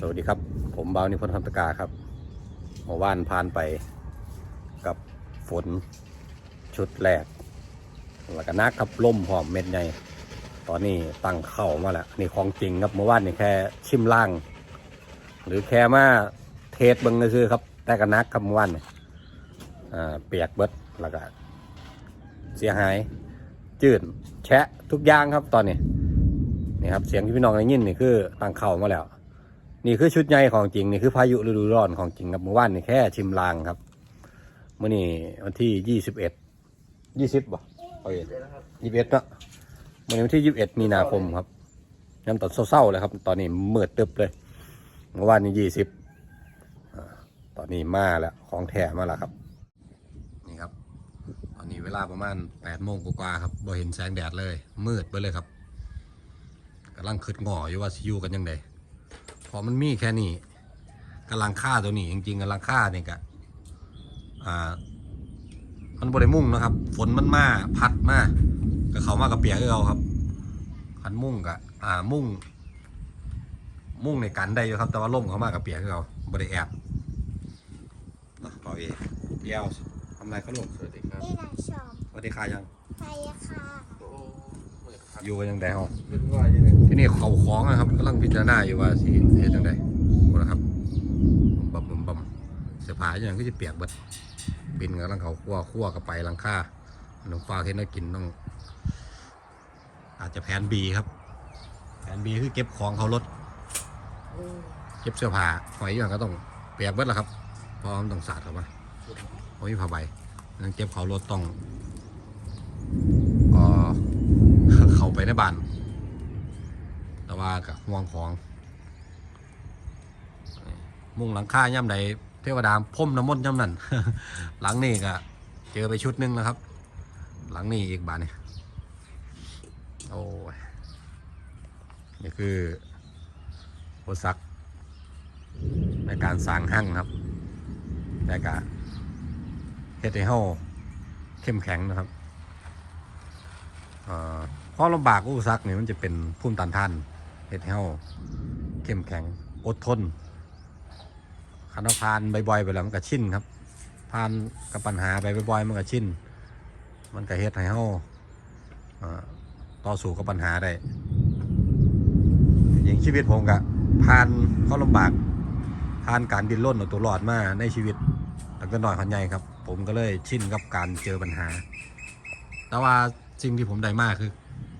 สวัสดีครับ ผมบาวนิพนธ์คำตกาครับเมื่อวานผ่านไปกับฝนชุดแรกแล้วก็นักครับล่มหอมเม็ดใหญ่ตอนนี้ตั้งเข้ามาแล้วนี่ของจริงครับเมื่อวานนี่แค่ชิมล่าง หรือแค่มาเทสเบิ้งก็คือครับ แต่ก็นักครับเมื่อวานเปียกเบิดแล้วก็เสียหาย จืดแชะทุกอย่างครับตอนนี้นี่ครับเสียงที่พี่น้องได้ยินนี่คือตั้งเข้ามาแล้ว นี่คือชุดใหญ่ของจริงนี่คือพายุฤดูร้อนของจริงครับเมื่อวานนี่แค่ชิมลางครับเมื่อนี่วันที่ยี่สิบเอ็ดยี่สิบบ่โอ้ยยี่สิบเอ็ดเนาะเมื่อนี้วันที่ยี่สิบเอ็ดมีนาคมครับยันตอนเศร้าๆเลยครับ ตอนนี้มืดตึบเลยเมื่อวานนี้ยี่สิบตอนนี้มาแล้วของแถมาแล้วครับ นี่ครับ ตอนนี้เวลาประมาณแปดโมงกว่าๆครับบ่เห็นแสงแดดเลย มืดไปเลยครับกำลังคืดง่ออยู่ว่าสิอยู่กันยังไง พอมันมีแค่นี้กำลังค่าตัวนี้จริงๆกำลังค่านี่กะอ่า มันบริมุ่งนะครับ ฝนมันมาพัดมาก็เขามากับเปียกให้เราครับคันมุ่งกะอ่ามุ่ง มุ่งในกันได้อยู่ครับ แต่ว่าล่มเขามากับเปียกให้เราบริแอบนะต่อเองเดียวทำไรเขาลูกสวัสดีครับนี่นะชมสวัสดีค่ะยังไฟค่ะโอ้เหมือนครับ อยู่กันยังไงห้อที่นี่เขาคล้องนะครับกำลังพิจารณาอยู่ว่าสิเฮ็ดยังไงโอ้นะครับบึมบึมบึมเสื้อผ้าอย่างก็จะเปียกบิดบินกับลังเขาคั่วคั่วกับไปลังค่าน้องฟ้าเฮ็ดให้กินต้อง อาจจะแผนบีครับ แผนบีคือเก็บของเขารถเก็บเสื้อผ้าหอยอย่างก็ต้องเปียกบิดละครับเพราะมันต้องสาดเข้ามาเพราะมีผ้าใบนั่นเก็บเขารถต้องาไปในบ้าน แต่ว่ากับห่วงของมุ่งหลังค่าย่ำใดเทวดาพ่มน้ำมนต์ย่ำนั่นหลังนี้ก็เจอไปชุดหนึงแล้วครับ หลังนี้อีกบานนี่โอ้ยนี่คืออุปสรรคในการสร้างห้างครับ แต่ก็เฮ็ดให้เฮาเข้มแข็งนะครับ เอ่อความลำบากอุปสรรคนี่มันจะเป็นภูมิต้านทานเฮ็ดให้เฮาเข้มแข็งอดทนคันเราผ่านบ่อยๆไปแล้วมันก็ชินครับผ่านกับปัญหาไปบ่อยๆมันก็ชินมันก็เฮ็ดให้เฮาต่อสู้กับปัญหาได้อย่างชีวิตผมก็ผ่านควาลำบากผ่านการดิ้นรนเอาตัวรอดมาในชีวิตตั้งแต่น้อยพันใหญ่ครับ ผมก็เลยชินกับการเจอปัญหา แต่ว่าสิ่งที่ผมได้มากคือ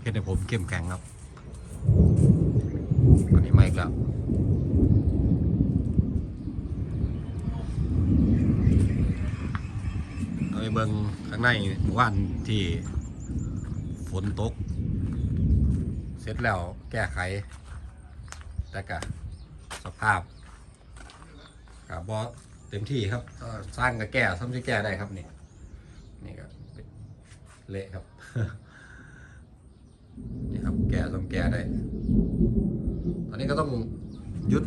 ฮ็ดให้ผมเข้มแข็งครับอันนี้ไม่อีกแล้วเอาไปเบิ่งข้างในหมู่บ้านที่ฝนตก เสร็จแล้วแก้ไข แต่กะสภาพกับบอเต็มที่ครับสร้างกับแก้ทำที่แก้ได้ครับนี่นี่ก็เละครับ ก่ต้องแก่ได้ ตอนนี้ก็ต้องยุด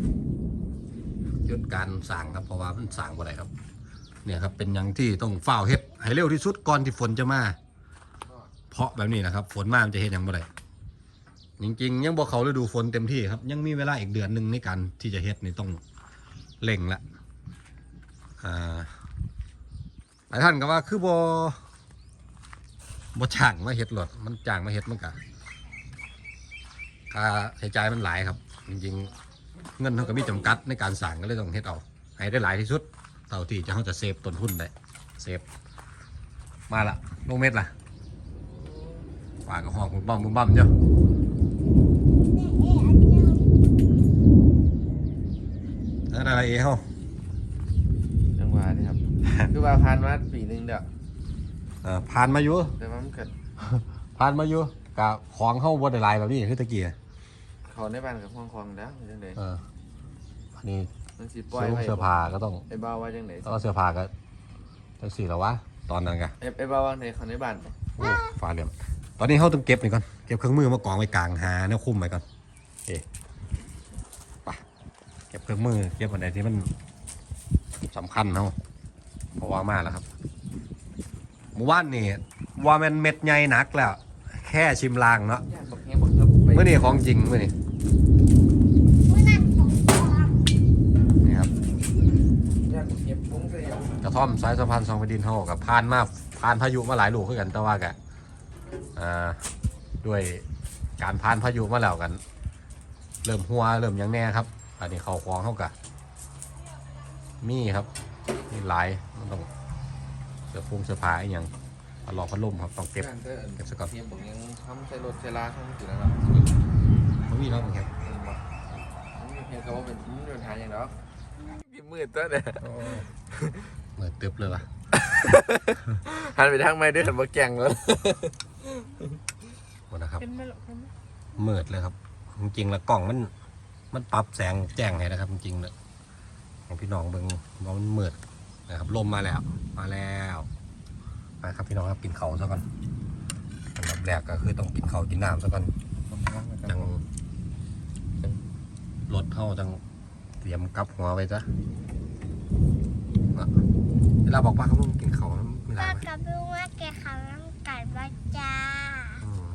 ยุดการสั่งครับเพราะว่ามันสั่งบ่ได้ครับ เนี่ยครับเป็นอย่างที่ต้องเฝ้าเฮ็ดให้เร็วที่สุดก่อนที่ฝนจะมา เพราะแบบนี้นะครับ ฝนมามันจะเฮ็ดอย่างบ่ได้จริงๆ ยังบ่เขาฤดูฝนเต็มที่ครับ ยังมีเวลาอีกเดือนหนึ่งในการที่จะเฮ็ดนี่ต้องเร่งละหลายท่านก็ว่าคือบ่บ่จ้างมาเฮ็ดหรถมันจ้างมาเฮ็ดมันกะ ค่าใช้จ่ายมันหลายครับ จริงๆ เงินเขาก็มีจำกัดในการสั่งก็เลยต้องเฮ็ดเอาให้ได้หลายที่สุดเท่าที่จะเขาจะเซฟต้นทุนได้เซฟมาละลงเม็ดละฝากกับห้องคุณบ้อมคุณบ้อมเจ้าแม่เอ๊ะอันเนี้ยแล้วอะไรเอ้เฮาจังหวะนี่ครับ คือว่าผ่านมาปีหนึงเดียวเอ่อผ่านมาอยู่แต่ว่ามันเกิดผ่านมาอยู่ กะของเฮาบ่ได้หลายแบบนี้คือตะกี้อะเขาในบ้านกับห้องคลองแล้วจังไดเอออันนี้มันสิปล่อยเสื้อไว้เสื้อผ้าก็ต้องไอ้บ้าว่าจังไดต้องเอาเสื้อผ้าก็จังสี่แล้ววะตอนนั้นกะไอ้ไอ้บ้าว่าในเขาในบ้านโอ้ฟ้าเหลี่ยมตอนนี้เขาต้องเก็บนี่ก่อนเก็บเครื่องมือมากองไว้กลางหาแนวคุ้มไว้ก่อนโอเคไปเก็บเครื่องมือเก็บอันไหนที่มันสำคัญเขาเพราะว่ามาแล้วครับเมื่อวานนี่ว่ามันเม็ดใหญ่หนักแล้ว แค่ชิมลางเนาะเมื่อนี่ของจริงเมื่อนี่นี่ครับกระท่อมสายสะพานสองแผ่ดินเท่ากับพานมาพานพายุมาหลายลูกขึ้นกันแต่ว่ากัะด้วยการพานพายุมาแล้วกัน เริ่มหัวเริ่มยังแน่ครับ อันนี้เขาคล้องเท่ากับมีครับมีหลายมันต้องเสื้อผงเสื้อผาอีอย่าง พัดลอกพัดลมครับต้องเก็บการเต้นเก็บซะก่อนเทียมบอกยังทำใช้รถใช้ลาทำอยู่แล้วเนาะมันมีแล้วครับเห็นบ่มันเพียงก็ว่าเป็นมันเป็นปัญหาอย่างเนาะพี่มืดตัวเนี่ยเหมือนตึบเลยวะหันไปทางไม่ด้วยหันมาแกงแล้วหมดนะครับเป็นไหมหรอกเป็นไหมมืดเลยครับ จริงๆแล้วกล่องมัน มันปรับแสงแจ้งให้นะครับ จริงๆเลยของพี่น้องเบิ่งว่ามันมืดนะครับลมมาแล้ว มาแล้ว มาครับพี่น้องครับกินเขาวซะก่อนอันดับแรกก็คือต้องกินเขาวกินน้ำซะก่อนจังจังรถเข้าจังเตรียมกลับหัวไว้จ้ะอะเวลาบอกป้าเขาต้องกินเขาวมีอะไรป้าไหมกับลุงว่าแกเขาต้องกัดว่าจ้าอืม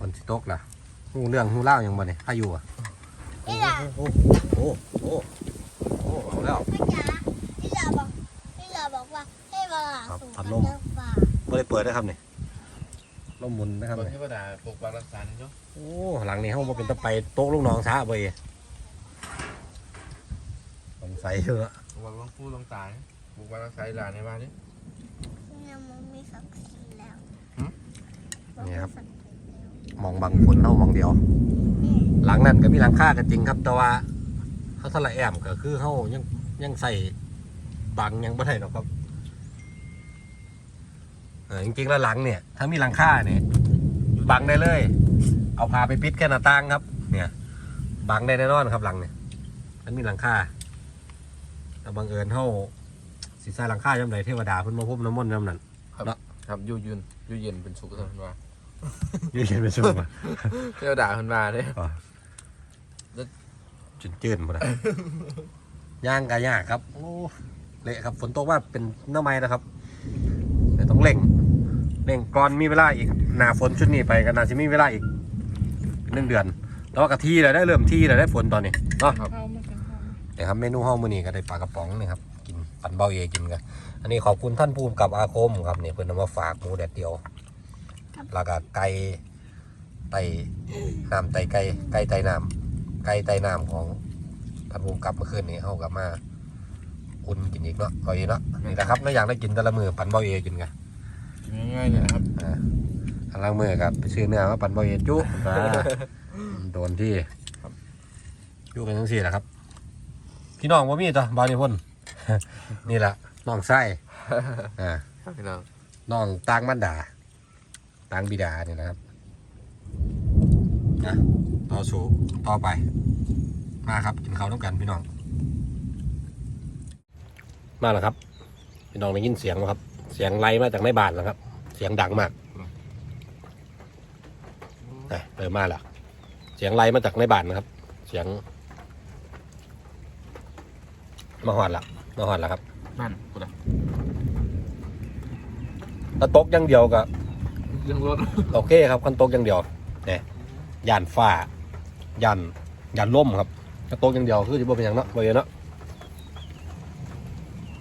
วันที่ตกล่ะหูเรื่องหูเล่าอย่างบ่เนี่ยพายุอะนี่แหละโอ้โหโอ้โหโอ้โหเอาแล้ว ครับสูงพักัดบลมเจ้าป่าไม่ได้เปิดนะครับเนี่ยลมหมุนนะครับคนเนี่ยที่ประดาปกปักรักษานี่เนาะโอ้หลังนี้ห้องมาเป็นตะไปโต๊ะลูกน้องช้าไปสงสัยเยอะปกปักลงพูดลงตายปกปักรักษาหลานในบ้านนี่เนี่ยมันมีสักสีแล้วนี่ครับมันมีสักสีแล้วมองบางคนเท่ามองเดียวนี่หลังนั้นก็มีหลังคากันจริงครับ แต่ว่าเขาทะละแอมก็คือเขายังยังใส่บังยังไม่ได้หรอกครับ เออจริงๆแล้วหลังเนี่ย ถ้ามีหลังคาเนี่ยบังได้เลย เอาพาไปปิดแค่หน้าต่างครับ เนี่ยบังได้แน่นอนครับหลังเนี่ยมันมีหลังคาแต่บังเอิญเท่าสีใส่หลังคาจำไรเทวดาเพิ่นมาพบน้ำมนต์จำนั้น ครับอยู่ยืนอยู่เย็นเป็นสุขสันต์ว่ายืนเย็นไปสู้มาเที่ยวด่าคนมาเนี่ยจุนจืนหมดเลยย่างกะยากครับโอ้เละครับฝนตกว่าเป็นหน้าไม้นะครับเดี๋ยวต้องเร่ง เร่งก่อนมีเวลาอีกหนาฝนชุดนี้ไปกันนาจะมีเวลาอีกหนึ่งเดือนแล้วก็ที่เลยได้เริ่มที่เลยได้ฝนตอนนี้เนาะเอามากันเอามาเดี๋ยวครับเมนูห้องมื้อนี้ก็ได้ปลากระป๋องนี่ครับกินปันเบาเอกินกันอันนี้ขอบคุณท่านภูมิกับอาคมครับนี่เพิ่นเอามาฝากหมูแดดเดียวแล้วก็ไก่ไต่น้ำไต่ไก่ไก่ไต่น้ำไก่ไต่น้ำของท่านภูมิกับเมื่อคืนนี้เฮากลับมาอุ่นกินอีกเนาะเอาอีกเนาะนี่แหละครับไม่อยากได้กินแต่ละมือปันเบาเอกินกัน ง่ายๆเลยนะครับอ่าอันล่างมือกับไปซื้อเนื้อมาปันเบาเอจุอ่าโดนที่จุเป็นทั้งสี่แหละครับ พี่น้องว่ามีต่อบาวนี่พ่นนี่แหละน้องไส้อ่าครับพี่น้องน้องต่างมันดาต่างบิดาเนี่ยนะครับนะต่อสู่ต่อไป มาครับกินข้าวต้องกันพี่น้อง มาแล้วครับ พี่น้องได้ยินเสียงไหมครับ เสียงไล่มาจากในบ้านแล้วครับ เสียงดังมากนะเริ่มมาแล้วเสียงไล่มาจากในบ้านนะครับ เสียง มาหอดละมาหอดละครับนั่นกูละถ้าตกอย่างเดียวก็เรื่องรถโอเคครับคันตกอย่างเดียวเนี่ยย่านฟ้าย่านย่านล่มครับถ้าตกอย่างเดียวคือจะบ่เป็นอย่างเนาะบ่เยอะเนาะ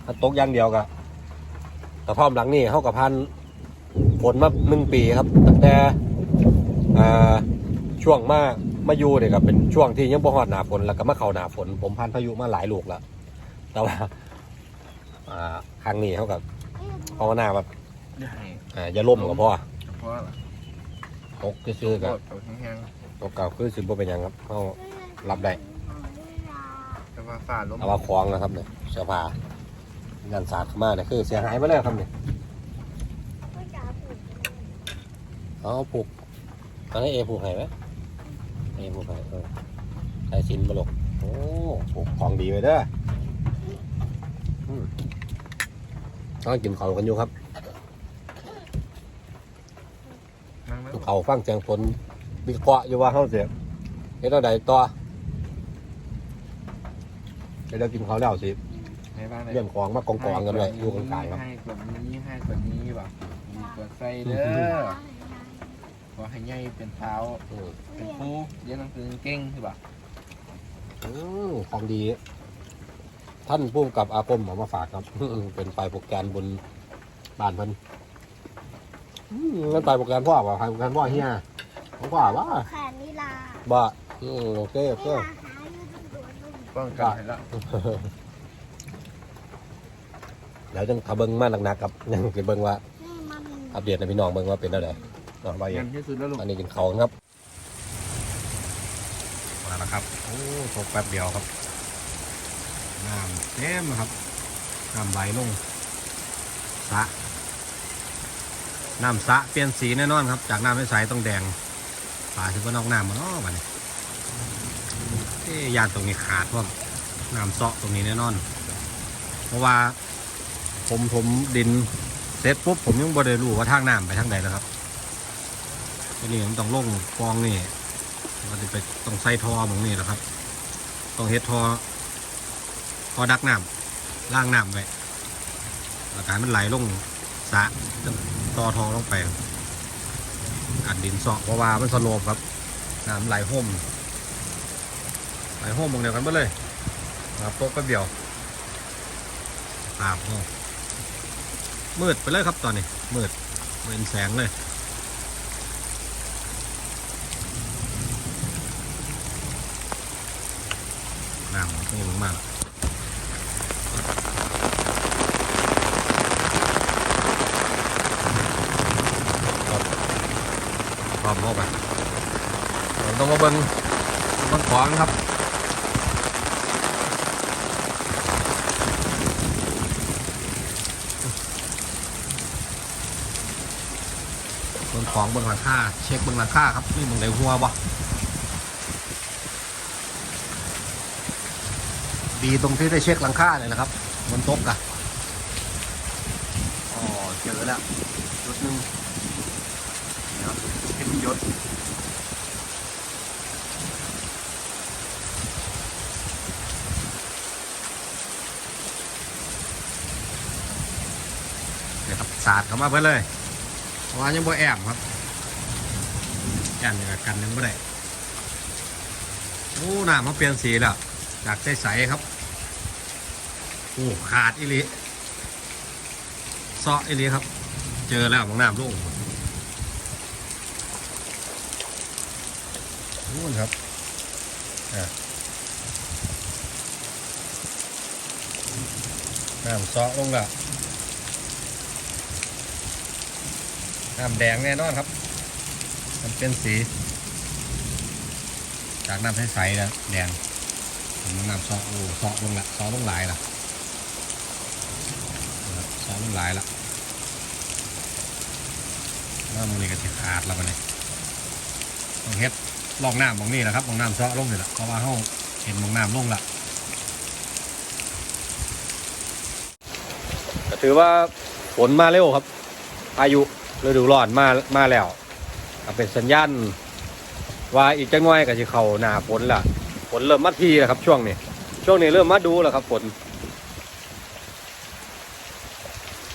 ถ้าตกอย่างเดียวก็ กระท่อมหลังนี่เข้ากับพันฝนมาหนึ่งปีครับตั้งแต่อ่าช่วงมามาอยู่เนี่ยก็เป็นช่วงที่ยังบ่ฮอดหนาฝนแล้วก็มาเข้าหนาฝน ผมพันพายุมาหลายลูกแล้วแต่ว่าอ่าครั้งนี้เขากับภาวนาแบบอย่าให้อ่าอย่าล่มก็พอเพราะว่าตกซื่อๆโคกับตรเอาแห้งตกเก่าคือสิบ่เป็นหยังครับเขารับได้ๆแต่ว่าฝ่าลมเอาว่าคล้องนะครับเนี่ยเสื้อผ้า ยันสาดเข้ามาเนี่ยคือเสียหายไปเลยครับเนี่ยพ่อจ๋าผูกเอาผูกตอนนี้เอผูกให้ไหมเอผูกให้เออใส่สินบลกโอ้ผูกของดีไว้เด้อต้องกินเขากันอยู่ครับนั่งแล้วเขาฟังเสียงฝนวิเคราะห์อยู่ว่าเขาเสียเฮ็ดอะไรต่อเดี๋ยวเรากินเขาแล้วสิ ในบ้านเลยเรื่องของมากองกองๆกันเลยอยู่กลางๆครับให้กว่านี้ให้กว่านี้แบบมีกว่าใส่เด้อขอให้ใหญ่เป็นเท้าอืมเป็นผู้เรียนหนังสือเก่งใช่ปะอืมของดี ท่านผู้กำกับอาคมเอามาฝากครับ เป็นไปลายโปรแกรมบนบ้านเพิ่นอืมนั่นไปลายโปรแกรมพ่อป่ะไปลายโปรแกรมพ่อเฮียของพ่อว่าแขนนิลาบ่อืมโอเคโอเคนิลาหาอยู่ตรงตัวนุ่มป้องกันให้ละ เดี๋ยวจังทาเบิ้งมาหนักๆครับยังจะเบิ้งว่านี่มันอัปเดตให้พี่น้องเบิ้งว่าเป็นอะไรน้องไปงามที่สุดแล้วลูกอันนี้กินเขาวครับมาแล้วครับโอ้ตกแป๊บเดียวครับน้ำเต็มนะครับน้ำไหลลงสระน้ำสระเปลี่ยนสีแน่นอนครับ จากน้ำใสๆต้องแดงป่าถือว่านอกน้ำมันอ้อมันเอ๊ะยานตรงนี้ขาดเพราะน้ำเซาะตรงนี้แน่นอน เพราะว่า ผมผมดินเสร็จปุ๊บผมยังบ่ได้รู้ว่าทางน้ำไปทางใดแล้วครับทีนี้ผมต้องลงฟองนี่มันจะไปต้องใส่ทอหมองนี่แหละครับ ต้องเฮ็ดทอทอดักน้ำล่างน้ำไว้อาการมันไหลลงสะต่อทอลงไปอัดดินเสาะเพราะว่ามันสโลปครับน้ำไหลห่มไหลห่มหมองเดียวกันหมดเลยครับโป๊กแป๊บเดียวตามห้อง มืดไปเลยครับตอนนี้ มืดเห็นแสงเลย น้ำนี่มากครับพร้อมเข้าไปต้องมาเบิ้งเบิ้งของครับ เบิ่ง ของเบิ่งหลังคาเช็คเบิ่งหลังคาครับนี่เบิ่งได้หัวบ่ดีตรงที่ได้เช็คหลังคาเลยนะครับบนโต๊ะอะอ๋อเจอแล้วยศหนึ่งเดี๋ยวเห็นยศเดี๋ยวครับสาดเข้ามาเพิ่นเลยเพราะ ว่ายังบ่แอมครับแอมอย่างกันยังบ่ได้โอ้น้ำเขาเปลี่ยนสีแล้วจากใสๆครับโอ้ขาดอีลีซาะอีลีครับ เจอแล้วของน้ำลุ่งนู่นครับน้ำซาะลงแล้ว น้ำแดงแน่นอนครับ มันเป็นสี จากน้ำใสๆนะแดงผมน้ำซอโอ้ซอกลงละซอกลงหลายละนะครับซอลงหลายละน้ำมันนี่ก็จะขาดแล้วมันนี่ต้องเฮ็ดลองน้ำมองนี่แหละครับมองน้ำซอกลงนี่แหละเพราะว่าเขาเห็นมองน้ำลงละถือว่าฝนมาเร็วครับอายุ ฤดูร้อนมามาแล้วเป็นสัญญาณว่าอีกจังหน่อยก็จะเข้าหน้าฝนละฝนเริ่มมาทีแล้วครับ ช่วงนี้ช่วงนี้เริ่มมาดูแล้วครับฝน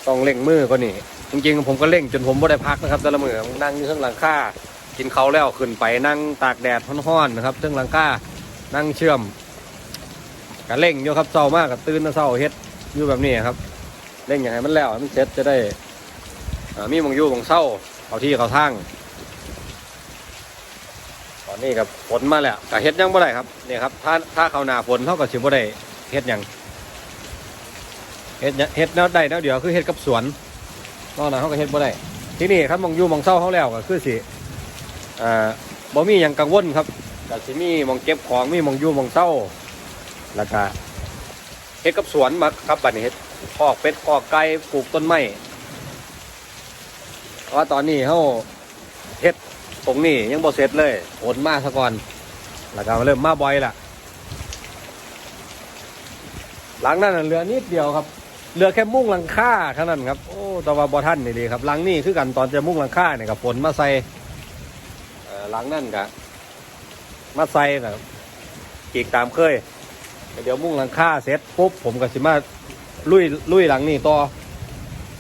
ต้องเร่งมือก็นี่จริงๆผมก็เร่งจนผมไม่ได้พักนะครับแต่ละมือนั่งอยู่เทั้งหลังค่ากินเขาวแล้วขึ้นไปนั่งตากแดดร้อนๆนะครับเทั้งหลังค่านั่งเชื่อมก็เร่งอยู่ครับเศร้ามากกับตื่นมาเศร้าเฮ็ดอยู่แบบนี้ครับเร่งอย่างไรมันแล้วมันเสร็จจะได้ มีมองยู่มองเศร้าเขาที่เขาทางตอนนี้กับฝนมาแล้วแต่เฮ็ดยังบ่ได้ครับนี่ครับ ถ้าถ้าเขาหนาฝนเท่ากับสิบ่ได้เฮ็ดยังเฮ็ดเฮ็ดแนวใดแนวเดียวคือเฮ็ดกับสวนนอกนั้นเขาก็เฮ็ดบ่ได้ที่นี่ครับมองยู่มองเศร้าเขาแล้วก็คือสิอ่าบ่มีหยังกังวลครับก็สิมีมองเก็บของมีมองยู่มองเศร้าแล้วก็เฮ็ดกับสวนมาครับบัดนี้เฮ็ดคอกเป็ดคอกไก่ปลูกต้นไม้ เพราะว่าตอนนี้เขาเฮ็ดตรงนี้ยังบ่เสร็จเลยฝนมาซะก่อนแล้วก็เริ่มมาบ่อยละหลังนั้นเหลือนิดเดียวครับเหลือแค่มุ้งหลังคาเท่านั้นครับโอ้แตว่าบ่ท่านนี่ดีครับหลังนี้คือกันตอนจะมุ้งหลังคาเนี่ยกับฝนมาใส่หลังนั่นกะมาใส่นะกีกตามเคยเดี๋ยวมุ้งหลังคาเสร็จปุ๊บผมก็สิมาลุยลุยหลังนี้ต่อ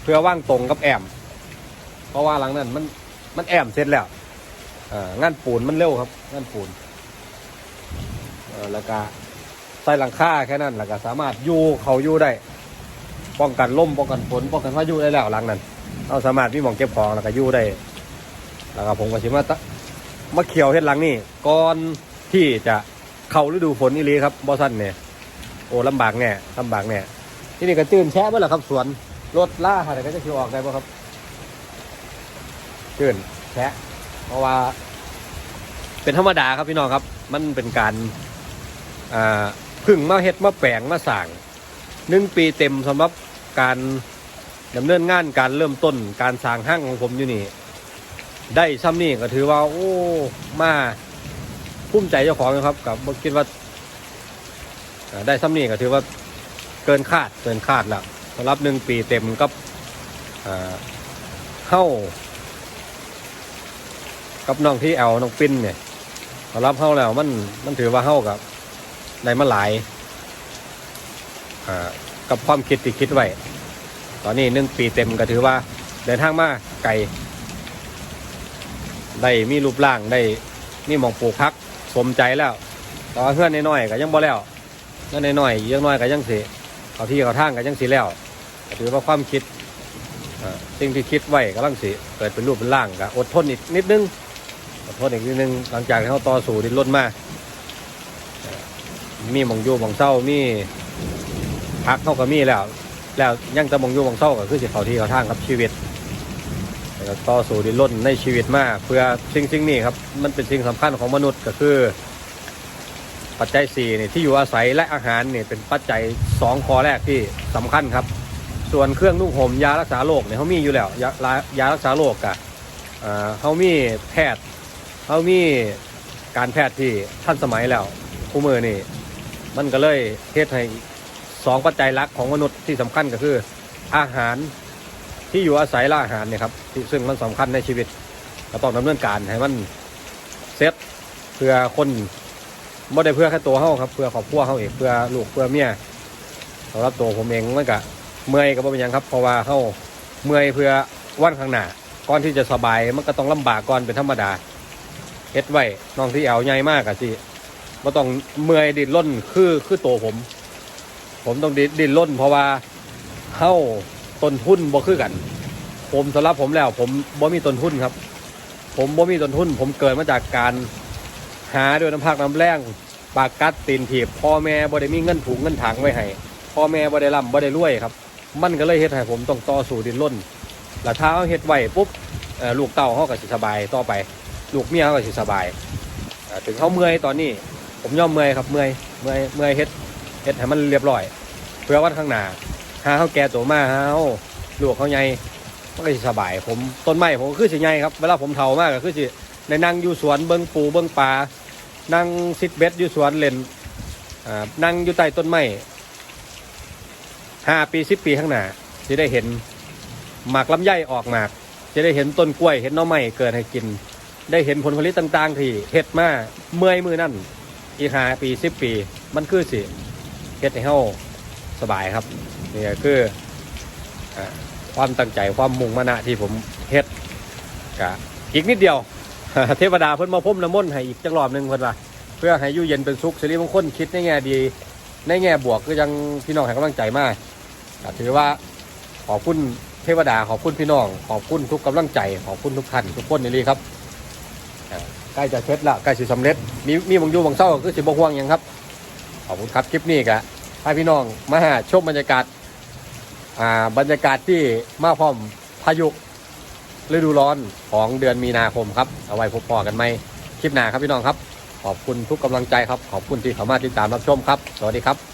เพื่อว่างตรงกับแอม เพราะว่าหลังนั้นมันมันแอมเสร็จแล้วอ่างานปูนมันเร็วครับงานปูนอ่อแล้วก็ใส่หลังคาแค่นั้นแล้วก็สามารถอยู่เขาอยู่ได้ ป้องกันลมป้องกันฝนป้องกันพายุได้แล้วหลังนั้นเราสามารถมีหมองเก็บของแล้วก็อยู่ได้แล้วก็ผมก็สิมาตะมาเขียวเฮ็ดหลังนี่ก่อนที่จะเข้าฤดูฝนอีหลีครับบอสันเนี่ยโอ้ลำบากแน่ลำบากแน่ที่นี่ก็ตื่นแช่เมื่อไหร่ครับสวนรถล่าอะไรก็จะคิวออกได้ป่ะครับ ตื่นแช่เพราะว่า เป็นธรรมดาครับพี่น้องครับ มันเป็นการอ่าพึ่งมาเฮ็ดมาแปลงมาสั่งหนึ่งปีเต็มสำหรับการดำเนินงานการเริ่มต้นการสร้างห้างของผมอยู่นี่ ได้ซ้ำนี่ก็ถือว่า โอ้มาภูมิใจเจ้าของนะครับกับบคิดว่าอ่าได้ซ้ำนี่ก็ถือว่าเกินคาดเกินคาดแล้วสำหรับหนึ่งปีเต็มกับเข้า กับน้องที่แอลน้องปิ้นเนี่ยสำหรับเฮาแล้วมันมันถือว่าเฮากับได้มาหลายอ่ากับความคิดที่คิดไว้ ตอนนี้หนึ่งปีเต็มก็ถือว่าเดินทางมาไกลได้มีรูปร่างได้มีมองปลูกพักสมใจแล้วต่ว่าเพื่อนน้อยๆก็ยังบ่แล้วเพื่อนน้อยๆยังน้อยก็ยังสิเขาที่เขาทางก็ยังสิแล้วถือว่าความคิดอ่าสิ่งที่คิดไว้กำลังสิเกิดเป็นรูปเป็นร่างก็อดทนอีกนิดนึง อโทษอีกนิดนึงหลังจากที่เขาต่อสู้ดิ้นรนมามีมองยูมองเศร้ามีพักเข้ากับมีแล้ว แล้วยังจะมองยูมองเศร้าก็คือสิเขาที่เขาทางครับชีวิตแล้วต่อสู้ดิ้นรนในชีวิตมาก เพื่อสิ่งสิ่งนี้ครับ มันเป็นสิ่งสำคัญของมนุษย์ก็คือ ปัจจัยสี่นี่ที่อยู่อาศัยและอาหารนี่เป็นปัจจัยสองข้อแรกที่สำคัญครับ ส่วนเครื่องนุ่งห่มยารักษาโรคเนี่ยเขามีอยู่แล้วยายารักษาโรคกะอ่าเขามีแพทย์ เขามีการแพทย์ที่ทันสมัยแล้วคู่มือนี่ มันก็เลยเทศให้สองปัจจัยหลักของมนุษย์ที่สำคัญก็คือ อาหารที่อยู่อาศัยและอาหารเนี่ยครับที่ซึ่งมันสำคัญในชีวิตก็ต้องดำเนินการให้มันเซตเพื่อคนไม่ได้เพื่อแค่ตัวเขาครับเพื่อครอบครัวเขาเองเพื่อลูกเพื่อเมียสำหรับตัวผมเองมันก็เมื่อยก็บเป็นยังครับ เพราะว่าเขาเมื่อยเพื่อวันข้างหน้าก่อนที่จะสบายมันก็ต้องลำบากก่อนเป็นธรรมดา เฮ็ดไว้น้องที่เอาใหญ่มากอะสิบ่ต้องเมื่อยดินร่นคือคือตัวผม ผมต้องดินดิ้นร่นเพราะว่าเข้าต้นทุนบ่คือกัน ผมสำหรับผมแล้ว ผมบ่มีต้นทุนครับ ผมบ่มีต้นทุน ผมเกิดมาจากการหาด้วยน้ำพักน้ำแรงปากกัดตีนถีบพ่อแม่บ่ได้มีเงินถุงเงินถังไว้ให้พ่อแม่บ่ได้ร่ำบ่ได้รวยครับ มันก็เลยเฮ็ดให้ผมต้องต่อสู้ดินร่นแล้วถ้าเขาเฮ็ดไว้ปุ๊บลูกเต้าเขาก็สิสบายต่อไป ลูกเมียก็สิสบายถึงเขาเมื่อยตอนนี้ ผมย่อมเมื่อยครับเมื่อยเมื่อยเมื่อยเฮ็ดเฮ็ดให้มันเรียบร้อย เพื่อวันข้างหน้าหาเขาแก่ตัวมาหาเขาลูกเขาใหญ่มันก็สิสบาย ผมต้นไม้ผมก็คือสิใหญ่ครับเวลาผมเฒ่ามากก็คือสิในนั่งอยู่สวนเบิ้งปูเบิ้งปลานั่งซิดเบ็ดอยู่สวนเล่นนั่งอยู่ใต้ต้นไม้ห้าปีสิบปีข้างหน้าจะได้เห็นหมากลำไยออกหมาก จะได้เห็นต้นกล้วยเห็นน้อไม้เกิดให้กิน ได้เห็นผลผลิตต่างๆ ที่เฮ็ดมาเมื่อยมือนั่นอีกหาปีสิบปี มันคือสิเฮ็ดให้เฮาสบายครับนี่คืออความตั้งใจความมุ่งมั่นที่ผมเฮ็ดกะอีกนิดเดียว เทวดาเพิ่นมาพุ่มน้ำมนให้อีกจักรอบหนึ่งเพิ่นว่าเพื่อให้อยู่เย็นเป็นสุขสิริมงคลคิดในแง่ดี ในแง่บวกก็ยังพี่น้องให้กำลังใจมากถือว่าขอบคุณเทวดาขอบคุณพี่น้อง ขอบคุณทุกกำลังใจ ขอบคุณทุกท่านทุกคนนี่เลยครับ ใกล้จะเสร็จละใกล้สิสำเร็จ มีมีบางอยู่บางเศร้าก็สิบห่วงยังครับขอบคุณครับคลิปนี้กะให้พี่น้องมาหาชมบรรยากาศอ่าบรรยากาศที่มาพร้อมพายุฤดูร้อนของเดือนมีนาคมครับ เอาไว้พบพอกันไหมคลิปหน้าครับพี่น้องครับ ขอบคุณทุกกำลังใจครับ ขอบคุณที่เข้ามาติดตามรับชมครับ สวัสดีครับ